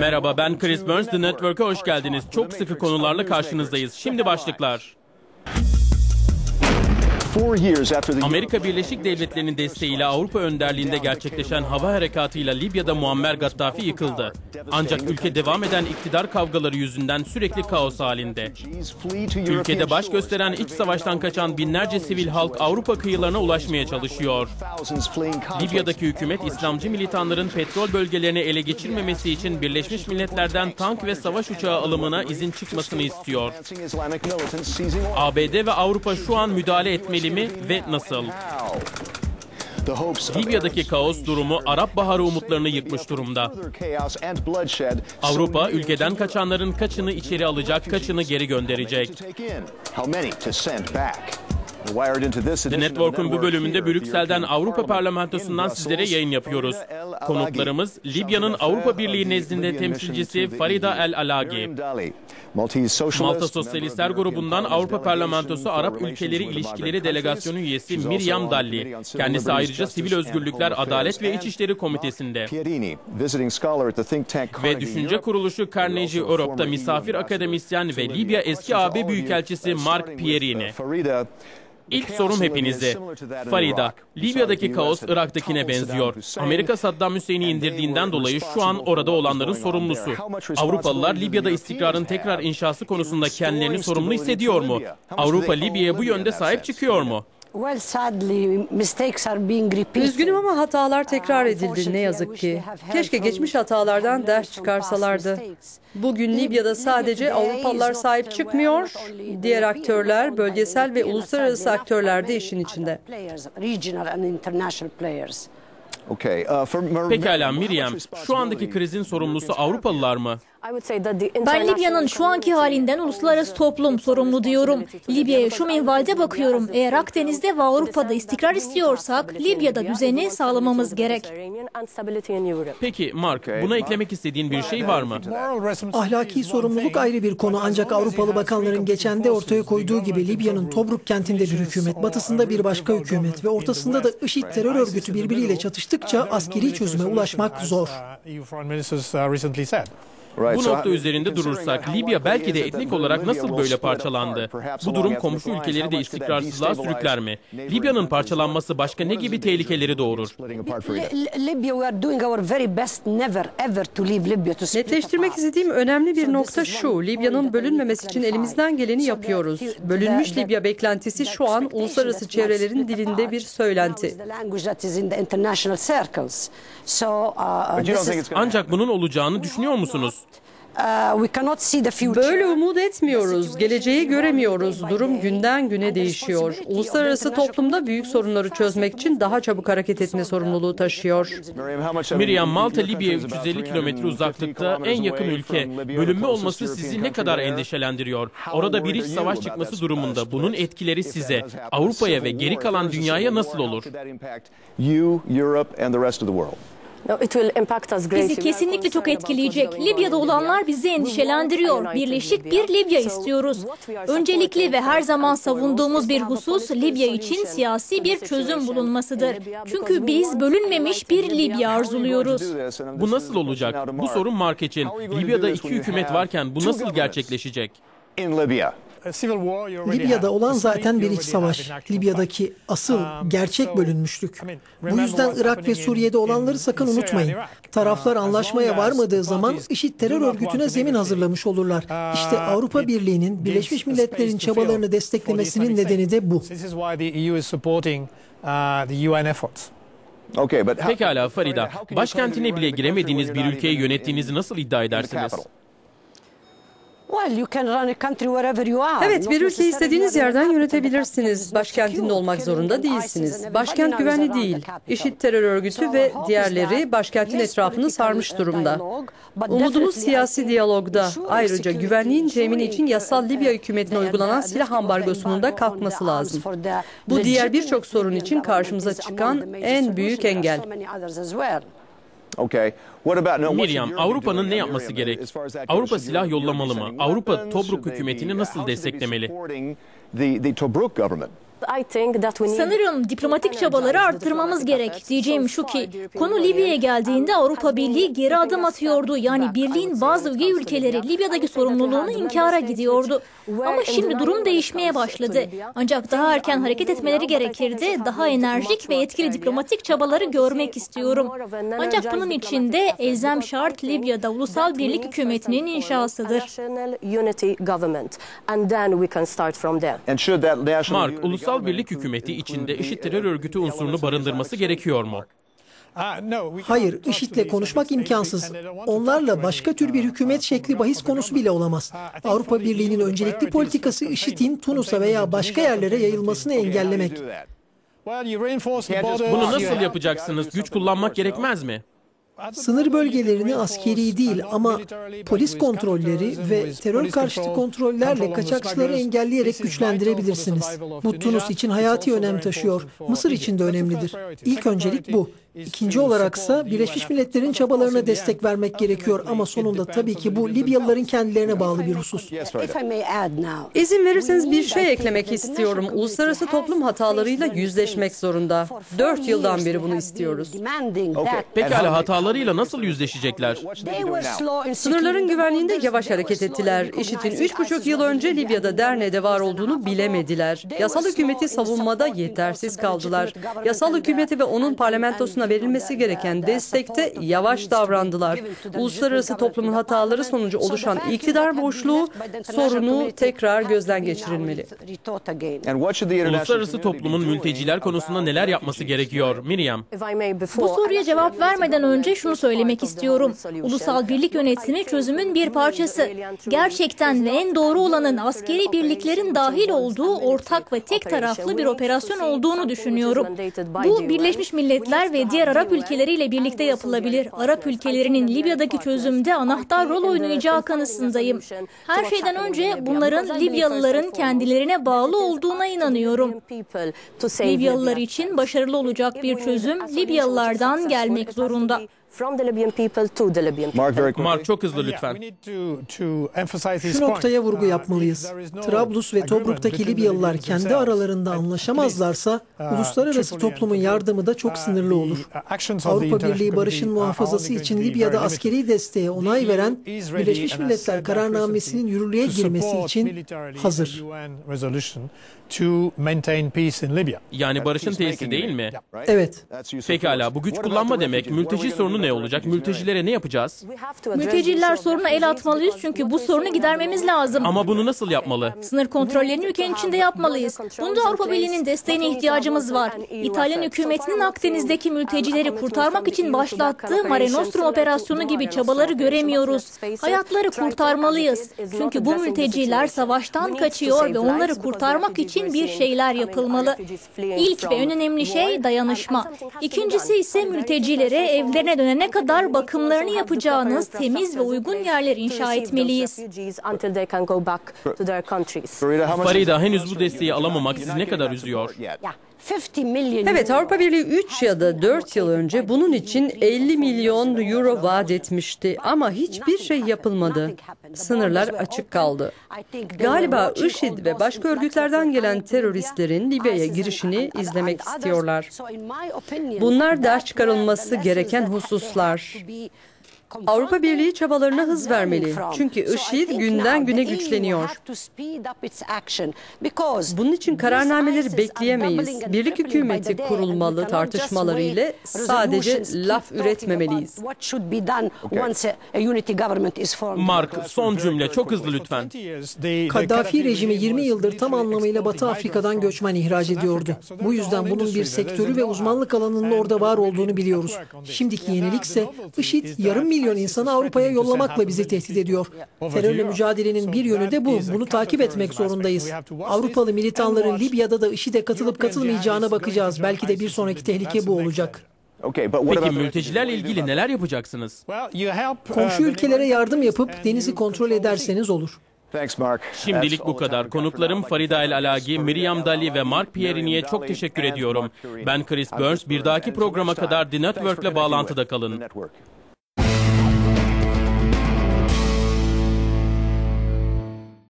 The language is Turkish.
Merhaba ben Chris Burns The Network'a hoş geldiniz. Çok sıkı konularla karşınızdayız. Şimdi başlıklar. Amerika Birleşik Devletleri'nin desteğiyle Avrupa önderliğinde gerçekleşen hava harekatıyla Libya'da Muammer Gaddafi yıkıldı. Ancak ülke devam eden iktidar kavgaları yüzünden sürekli kaos halinde. Ülkede baş gösteren iç savaştan kaçan binlerce sivil halk Avrupa kıyılarına ulaşmaya çalışıyor. Libya'daki hükümet İslamcı militanların petrol bölgelerini ele geçirmemesi için Birleşmiş Milletler'den tank ve savaş uçağı alımına izin çıkmasını istiyor. ABD ve Avrupa şu an müdahale etmeli mi ve nasıl? Libya'daki kaos durumu Arap Baharı umutlarını yıkmış durumda. Avrupa ülkeden kaçanların kaçını içeri alacak, kaçını geri gönderecek. The Network'un bu bölümünde Brüksel'den Avrupa Parlamentosu'ndan sizlere yayın yapıyoruz. Konuklarımız Libya'nın Avrupa Birliği nezdinde temsilcisi Farida El Alagi. Malta Sosyalistler grubundan Avrupa Parlamentosu Arap Ülkeleri İlişkileri Delegasyonu üyesi Miriam Dalli. Kendisi ayrıca Sivil Özgürlükler, Adalet ve İçişleri Komitesi'nde. Ve düşünce kuruluşu Carnegie Europe'da misafir akademisyen ve Libya eski AB Büyükelçisi Mark Pierini. İlk sorum hepinize. Farida, Libya'daki kaos Irak'takine benziyor. Amerika Saddam Hüseyin'i indirdiğinden dolayı şu an orada olanların sorumlusu. Avrupalılar Libya'da istikrarın tekrar inşası konusunda kendilerini sorumlu hissediyor mu? Avrupa Libya'ya bu yönde sahip çıkıyor mu? Well, sadly, mistakes are being repeated. Üzgünüm ama hatalar tekrar edildi ne yazık ki. Keşke geçmiş hatalardan ders çıkarsalardı. Bugün Libya'da sadece Avrupalılar sahip çıkmıyor, diğer aktörler, bölgesel ve uluslararası aktörler de işin içinde. Uh, Pekala Miriam, şu andaki krizin sorumlusu Avrupalılar mı? Ben Libya'nın şu anki halinden uluslararası toplum sorumlu diyorum. Libya'ya şu minvalde bakıyorum. Eğer Akdeniz'de ve Avrupa'da istikrar istiyorsak Libya'da düzeni sağlamamız gerek. Peki Mark, buna eklemek istediğin bir şey var mı? Ahlaki sorumluluk ayrı bir konu ancak Avrupalı bakanların geçen de ortaya koyduğu gibi Libya'nın Tobruk kentinde bir hükümet, batısında bir başka hükümet ve ortasında da IŞİD terör örgütü birbiriyle çatıştıkça askeri çözüme ulaşmak zor. Bu nokta üzerinde durursak Libya belki de etnik olarak nasıl böyle parçalandı? Bu durum komşu ülkeleri de istikrarsızlığa sürükler mi? Libya'nın parçalanması başka ne gibi tehlikeleri doğurur? Netleştirmek istediğim önemli bir nokta şu, Libya'nın bölünmemesi için elimizden geleni yapıyoruz. Bölünmüş Libya beklentisi şu an uluslararası çevrelerin dilinde bir söylenti. Uh, gonna Ancak bunun olacağını düşünüyor musunuz? Uh, we cannot see the future. Böyle umut etmiyoruz, geleceği göremiyoruz. Durum günden güne değişiyor. Uluslararası toplumda büyük sorunları çözmek için daha çabuk hareket etme sorumluluğu taşıyor. Miriam, Malta Libya'ya country is about 350 kilometre 350 uzaklıkta en yakın ülke. Bölünme olması sizi ne kadar endişelendiriyor? Orada bir iç savaş çıkması durumunda bunun etkileri size, Avrupa'ya ve geri kalan dünyaya nasıl olur? Bizi kesinlikle çok etkileyecek. Libya'da olanlar bizi endişelendiriyor. Birleşik bir Libya istiyoruz. Öncelikli ve her zaman savunduğumuz bir husus Libya için siyasi bir çözüm bulunmasıdır. Çünkü biz bölünmemiş bir Libya arzuluyoruz. Bu nasıl olacak? Bu sorun Mark için. Libya'da iki hükümet varken bu nasıl gerçekleşecek? In Libya. Libya'da olan zaten bir iç savaş. Libya'daki asıl, gerçek bölünmüşlük. Bu yüzden Irak ve Suriye'de olanları sakın unutmayın. Taraflar anlaşmaya varmadığı zaman IŞİD terör örgütüne zemin hazırlamış olurlar. İşte Avrupa Birliği'nin, Birleşmiş Milletler'in çabalarını desteklemesinin nedeni de bu. Okay, but how- Pekala Farida, başkentine bile giremediğiniz bir ülkeyi yönettiğinizi nasıl iddia edersiniz? Evet, bir ülkeyi istediğiniz yerden yönetebilirsiniz. Başkentinde olmak zorunda değilsiniz. Başkent güvenli değil. IŞİD terör örgütü ve diğerleri başkentin etrafını sarmış durumda. Umudumuz siyasi diyalogda. Ayrıca güvenliğin temini için yasal Libya hükümetine uygulanan silah ambargosunun da kalkması lazım. Bu diğer birçok sorun için karşımıza çıkan en büyük engel. Miriam, Avrupa'nın ne yapması gerek? Avrupa silah yollamalı mı? Avrupa? Tobruk hükümetini nasıl be desteklemeli? Sanırım diplomatik çabaları arttırmamız gerek. Diyeceğim şu ki, konu Libya'ya geldiğinde Avrupa Birliği geri adım atıyordu. Yani birliğin bazı üye ülkeleri Libya'daki sorumluluğunu inkara gidiyordu. Ama şimdi durum değişmeye başladı. Ancak daha erken hareket etmeleri gerekirdi. Daha enerjik ve etkili diplomatik çabaları görmek istiyorum. Ancak bunun için de elzem şart Libya'da ulusal birlik hükümetinin inşasıdır. Mark, ulusal birlik hükümeti içinde IŞİD terör örgütü unsurunu barındırması gerekiyor mu? Hayır, IŞİD'le konuşmak imkansız. Onlarla başka tür bir hükümet şekli bahis konusu bile olamaz. Avrupa Birliği'nin öncelikli politikası IŞİD'in Tunus'a veya başka yerlere yayılmasını engellemek. Bunu nasıl yapacaksınız? Güç kullanmak gerekmez mi? Sınır bölgelerini askeri değil ama polis kontrolleri ve terör karşıtı kontrollerle kaçakçıları engelleyerek güçlendirebilirsiniz. Bu Tunus için hayati önem taşıyor. Mısır için de önemlidir. İlk öncelik bu. İkinci olaraksa Birleşmiş Milletler'in çabalarına destek vermek gerekiyor ama sonunda tabii ki bu Libyalıların kendilerine bağlı bir husus. İzin verirseniz bir şey eklemek istiyorum. Uluslararası toplum hatalarıyla yüzleşmek zorunda. Dört yıldan beri bunu istiyoruz. Pekala hatalarıyla nasıl yüzleşecekler? Sınırların güvenliğinde yavaş hareket ettiler. IŞİD'in üç buçuk yıl önce Libya'da Derne'de var olduğunu bilemediler. Yasal hükümeti savunmada yetersiz kaldılar. Yasal hükümeti ve onun parlamentosuna verilmesi gereken destekte yavaş davrandılar. Uluslararası toplumun hataları sonucu oluşan iktidar boşluğu sorunu tekrar gözden geçirilmeli. Uluslararası toplumun mülteciler konusunda neler yapması gerekiyor? Miriam. Bu soruya cevap vermeden önce şunu söylemek istiyorum. Ulusal birlik yönetimi çözümün bir parçası. Gerçekten ve en doğru olanın askeri birliklerin dahil olduğu ortak ve tek taraflı bir operasyon olduğunu düşünüyorum. Bu Birleşmiş Milletler ve diğer Arap ülkeleriyle birlikte yapılabilir. Arap ülkelerinin Libya'daki çözümde anahtar rol oynayacağı kanısındayım. Her şeyden önce bunların Libyalıların kendilerine bağlı olduğuna inanıyorum. Libyalılar için başarılı olacak bir çözüm Libyalılardan gelmek zorunda. Mark çok hızlı lütfen. Şu noktaya vurgu yapmalıyız. Trablus ve Tobruk'taki Libyalılar kendi aralarında anlaşamazlarsa uluslararası toplumun yardımı da çok sınırlı olur. Avrupa Birliği barışın muhafazası için Libya'da askeri desteğe onay veren Birleşmiş Milletler kararnamesinin yürürlüğe girmesi için hazır. Yani barışın tesisi değil mi? Evet. Pekala bu güç kullanma demek mülteci sorunu ne olacak? Mültecilere ne yapacağız? Mülteciler soruna el atmalıyız çünkü bu sorunu gidermemiz lazım. Ama bunu nasıl yapmalı? Sınır kontrollerini ülkenin içinde yapmalıyız. Bunda Avrupa Birliği'nin desteğine ihtiyacımız var. İtalyan hükümetinin Akdeniz'deki mültecileri kurtarmak için başlattığı Mare Nostrum operasyonu gibi çabaları göremiyoruz. Hayatları kurtarmalıyız. Çünkü bu mülteciler savaştan kaçıyor ve onları kurtarmak için bir şeyler yapılmalı. İlk ve en önemli şey dayanışma. İkincisi ise mültecilere evlerine dönene kadar bakımlarını yapacağınız temiz ve uygun yerler inşa etmeliyiz. Farida henüz bu desteği alamamak sizi ne kadar üzüyor? Evet Avrupa Birliği 3 ya da 4 yıl önce bunun için 50 milyon euro vaat etmişti ama hiçbir şey yapılmadı. Sınırlar açık kaldı. Galiba IŞİD ve başka örgütlerden gelen teröristlerin Libya'ya girişini izlemek istiyorlar. Bunlar ders çıkarılması gereken hususlar. Avrupa Birliği çabalarına hız vermeli. Çünkü IŞİD günden güne güçleniyor. Bunun için kararnameleri bekleyemeyiz. Birlik hükümeti kurulmalı tartışmaları ile sadece laf üretmemeliyiz. Mark son cümle çok hızlı lütfen. Kaddafi rejimi 20 yıldır tam anlamıyla Batı Afrika'dan göçmen ihraç ediyordu. Bu yüzden bunun bir sektörü ve uzmanlık alanının orada var olduğunu biliyoruz. Şimdiki yenilikse IŞİD yarım milyon insanı Avrupa'ya yollamakla bizi tehdit ediyor. Terörle mücadelenin bir yönü de bu. Bunu takip etmek zorundayız. Avrupalı militanların Libya'da da IŞİD'e katılıp katılmayacağına bakacağız. Belki de bir sonraki tehlike bu olacak. Peki mültecilerle ilgili neler yapacaksınız? Komşu ülkelere yardım yapıp denizi kontrol ederseniz olur. Şimdilik bu kadar. Konuklarım Farida El Alagi, Miriam Dali ve Mark Pierini'ye çok teşekkür ediyorum. Ben Chris Burns. Bir dahaki programa kadar The Network'le bağlantıda kalın.